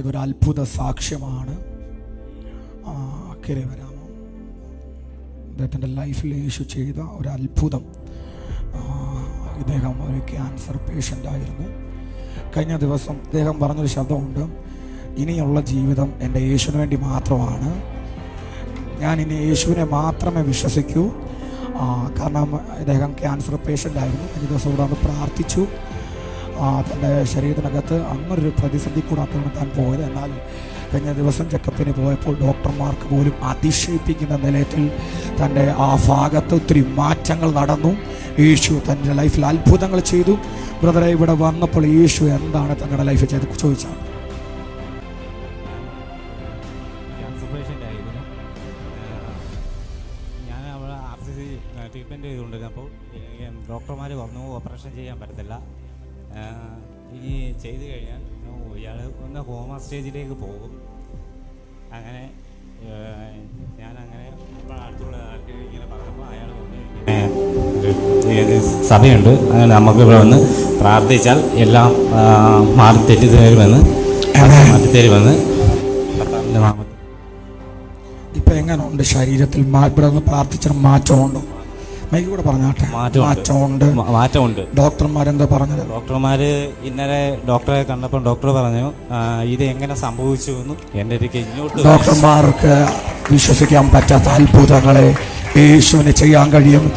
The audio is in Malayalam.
ഇതൊരു അത്ഭുത സാക്ഷ്യമാണ് വരാമോ അദ്ദേഹത്തിന്റെ ലൈഫിൽ യേശു ചെയ്ത ഒരു അത്ഭുതം ഇദ്ദേഹം ഒരു ക്യാൻസർ പേഷ്യന്റ് ആയിരുന്നു. കഴിഞ്ഞ ദിവസം ഇദ്ദേഹം പറഞ്ഞൊരു ശബ്ദമുണ്ട് ഇനിയുള്ള ജീവിതം എന്റെ യേശുവിന് വേണ്ടി മാത്രമാണ്. ഞാൻ ഇനി യേശുവിനെ മാത്രമേ വിശ്വസിക്കൂ. കാരണം ഇദ്ദേഹം ക്യാൻസർ പേഷ്യന്റ് ആയിരുന്നു. അഞ്ച് ദിവസം കൂടെ അന്ന് പ്രാർത്ഥിച്ചു. തന്റെ ശരീരത്തിനകത്ത് അങ്ങനൊരു പ്രതിസന്ധി കൂടാത്തതാണ് താൻ പോയത്. എന്നാൽ കഴിഞ്ഞ ദിവസം ചെക്കപ്പിന് പോയപ്പോൾ ഡോക്ടർമാർക്ക് പോലും അതിശയിപ്പിക്കുന്ന നിലയത്തിൽ തന്റെ ആ ഭാഗത്ത് ഒത്തിരി മാറ്റങ്ങൾ നടന്നു. യേശു തന്റെ ലൈഫിൽ അത്ഭുതങ്ങൾ ചെയ്തു. ബ്രദറെ ഇവിടെ വന്നപ്പോൾ യേശു എന്താണ് തങ്ങളുടെ ലൈഫിൽ ചെയ്ത് ചോദിച്ചാൽ സി ചെയ്തുകൊണ്ടിരുന്നത് ട്രീറ്റ്മെന്റ് ചെയ്തുകൊണ്ടിരുന്നപ്പോൾ ഡോക്ടർമാർ പറഞ്ഞു ഓപ്പറേഷൻ ചെയ്യാൻ പറ്റത്തില്ല. ഇനി ചെയ്ത് കഴിഞ്ഞാൽ ഇയാൾ ഒന്ന് ഹോമ സ്റ്റേജിലേക്ക് പോകും. അങ്ങനെ ഞാനങ്ങനെ അടുത്തുള്ള ആൾക്ക് ഇങ്ങനെ പറഞ്ഞപ്പോൾ അയാൾ സഭയുണ്ട്. അങ്ങനെ നമുക്ക് ഇവിടെ വന്ന് പ്രാർത്ഥിച്ചാൽ എല്ലാം മാറി തെറ്റിത്തരുമെന്ന് മാറ്റിത്തരുമെന്ന് കർത്താവിന്റെ നാമത്തിൽ. ഇപ്പം എങ്ങനെയുണ്ട് ശരീരത്തിൽ? ഇവിടെ ഒന്ന് പ്രാർത്ഥിച്ചാൽ മാറ്റമുണ്ടോ? മൈക്ക് കൂടെ പറഞ്ഞാട്ടെ. മാറ്റമുണ്ട്. മാറ്റമുണ്ട്. ഡോക്ടർമാരെന്താ പറഞ്ഞത്? ഡോക്ടർമാർ ഇന്നലെ ഡോക്ടറെ കണ്ടപ്പോൾ ഡോക്ടർ പറഞ്ഞു ഇത് എങ്ങനെ സംഭവിച്ചു എന്ന്. എന്റെ ഇങ്ങോട്ട് ഡോക്ടർമാർക്ക് വിശ്വസിക്കാൻ പറ്റാത്ത അത്ഭുതങ്ങളെ യേശുവിന് ചെയ്യാൻ കഴിയും.